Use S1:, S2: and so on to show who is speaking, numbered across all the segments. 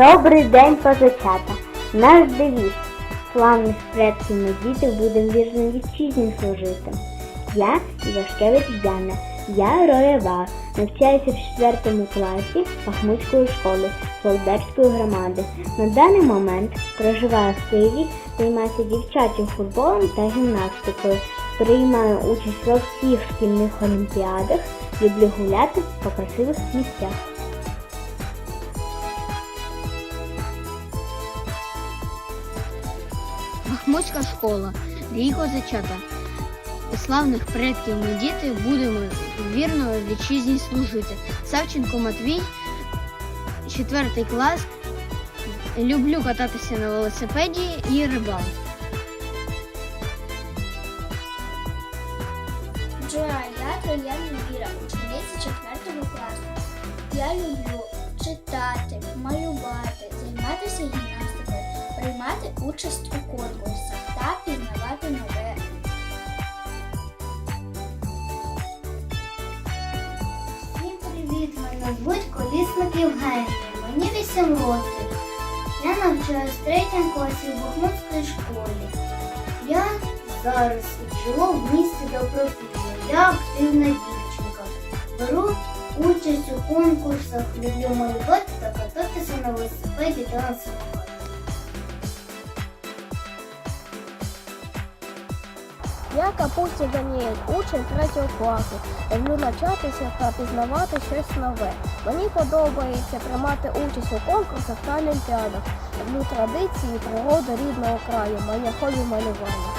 S1: Добрий день, позачата. Наш девіз. Славних предків ми діти будем вірно вітчизні служити. Я Івашкевич Дяна, я роєва, навчаюся в 4 класі Пахмутської школи Солдатської громади. На даний момент проживаю в Києві, займаюся дівчачим футболом та гімнастикою. Приймаю участь во всіх шкільних олімпіадах, люблю гуляти по красивих місцях.
S2: Бахмутська школа, рій козачата. Славних предків ми діти будемо вірно вітчизні служити. Савченко Матвій, четвертий клас. Люблю кататися на велосипеді і рибалку.
S3: Джоя, я Троян Віра, учениця 4 класу. Я люблю читати, малювати, займатися гімнастикою, приймати участь у
S4: привіт! Мене звуть Колісник Євгенія. Мені 8 років. Я навчаюсь в 3 класі в Бахмутській школі. Я зараз живу в місті Добропілля. Я активна дівчинка. Беру участь у конкурсах, люблю малювати та кататися на велосипеді та на
S5: Я Капусті Даніель, учень третього класу. Люблю навчатися та пізнавати щось нове. Мені подобається приймати участь у конкурсах та олімпіадах. Люблю традиції, і природу рідного краю, моє хобі малювання.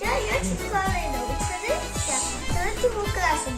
S3: Я Йочик Калина, учениця 3 класу